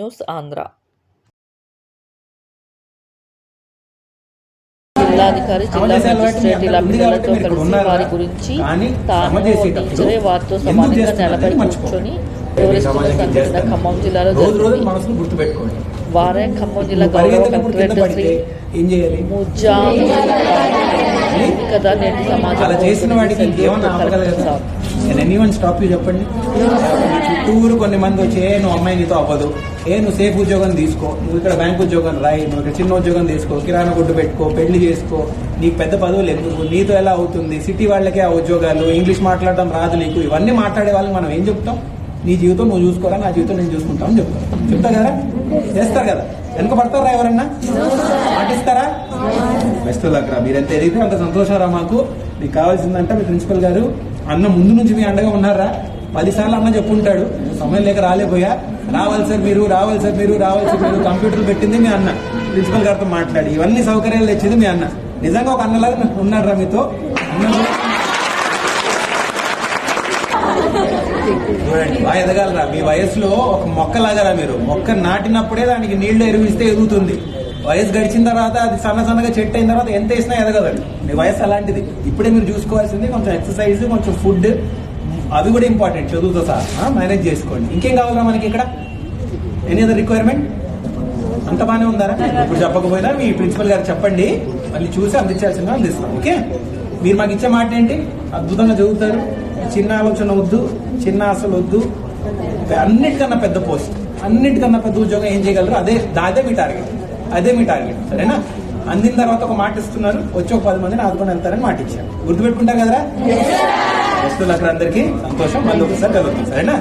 News Andhra జిల్లాధికారి జిల్లా magistrate ఇలా పిల్లలతో కలిసి వారి గురించి తాను టీచరే వారితో సమానంగా నిలబడి కూర్చొని వివరిస్తున్న సంఘటన ఖమ్మం జిల్లాలో జరిగింది వారే ఖమ్మం జిల్లా గౌరవ కలెక్టరేట్ శ్రీ ముజ్జా కదా నేటి సమాజం చేసిన వాడికి ఇంకేమన్నా ఆపగలగదా నేను ఎనీవన్ స్టాప్ యూ చెప్పండి? చుట్టూరు కొన్ని మంది వచ్చి ఏ నువ్వు అమ్మాయి నీతో అవ్వదు. ఏ నువ్వు సేఫ్ ఉద్యోగం తీసుకో. నువ్వు ఇక్కడ బ్యాంక్ ఉద్యోగం రాయి. నువ్వు ఇక్కడ చిన్న ఉద్యోగం తీసుకో. కిరాణా కొట్టు పెట్టుకో. పెళ్ళి చేసుకో. నీకు పెద్ద పదవులు ఎందుకు నీతో ఎలా అవుతుంది? సిటీ వాళ్ళకే ఆ ఉద్యోగాలు. ఇంగ్లీష్ మాట్లాడడం రాదు నీకు. ఇవన్నీ మాట్లాడే వాళ్ళకి మనం ఏం చెప్తాం? నీ జీవితం నువ్వు చూసుకోరా? నా జీవితం నేను చూసుకుంటామని చెప్తాం. చెప్తా కదా? చేస్తారు కదా? వెనక పడతారా ఎవరన్నా? పాటిస్తారా బెస్ట్ లక్ రా. మీరు ఎంత ఎదిగితే అంత సంతోషం రా మాకు. మీకు కావాల్సిందంటే మీ ప్రిన్సిపల్ గారు. అన్న ముందు నుంచి మీ అండగా ఉన్నారా? పదిసార్లు అన్న చెప్పుంటాడు. సమయం లేక రాలేపోయా రావాలి సార్ మీరు రావాలి సార్ మీరు రావాలి సార్ మీరు. కంప్యూటర్ పెట్టింది మీ అన్న. ప్రిన్సిపల్ గారితో మాట్లాడి. ఇవన్నీ సౌకర్యాలు తెచ్చింది మీ అన్న. నిజంగా ఒక అన్నలాగా ఉన్నాడు మీతో? చూడండి బాగా ఎదగాలరా. మీ వయసులో ఒక మొక్క లాగారా మీరు? మొక్క నాటినప్పుడే దానికి నీళ్ళు ఎరువిస్తే ఎదుగుతుంది. వయసు గడిచిన తర్వాత అది సన్న సన్నగా చెట్టు అయిన తర్వాత ఎంత వేసినా ఎదగదండి. మీ వయసు అలాంటిది. ఇప్పుడే మీరు చూసుకోవాల్సింది కొంచెం ఎక్సర్సైజ్ కొంచెం ఫుడ్ అవి కూడా ఇంపార్టెంట్ చదువుతో సహా. మేనేజ్ చేసుకోండి. ఇంకేం కావాలరా మనకి ఇక్కడ? ఎనీ అదర్ రిక్వైర్మెంట్ అంత బాగానే ఉందారా? ఇప్పుడు చెప్పకపోయినా మీ ప్రిన్సిపల్ గారు చెప్పండి. మళ్ళీ చూసి అందించాల్సిందిగా అందిస్తాం ఓకే? మీరు మాకు ఇచ్చే మాట ఏంటి? అద్భుతంగా చదువుతారు. చిన్న ఆలోచన వద్దు చిన్న ఆశలు వద్దు. అన్నిటికన్నా పెద్ద పోస్ట్ అన్నిటికన్నా పెద్ద ఉద్యోగం ఏం చేయగలరు? అదే దాదే మీ టార్గెట్ అదే మీ టార్గెట్ సరేనా? అందిన తర్వాత ఒక మాట ఇస్తున్నారు వచ్చి ఒక పది మందిని ఆదుకొని వెళ్తారని మాట ఇచ్చారు. గుర్తుపెట్టుకుంటారు కదరా? వస్తువులు అక్కడ అందరికీ సంతోషం మళ్ళీ ఒకసారి కలుగుతాం సరేనా?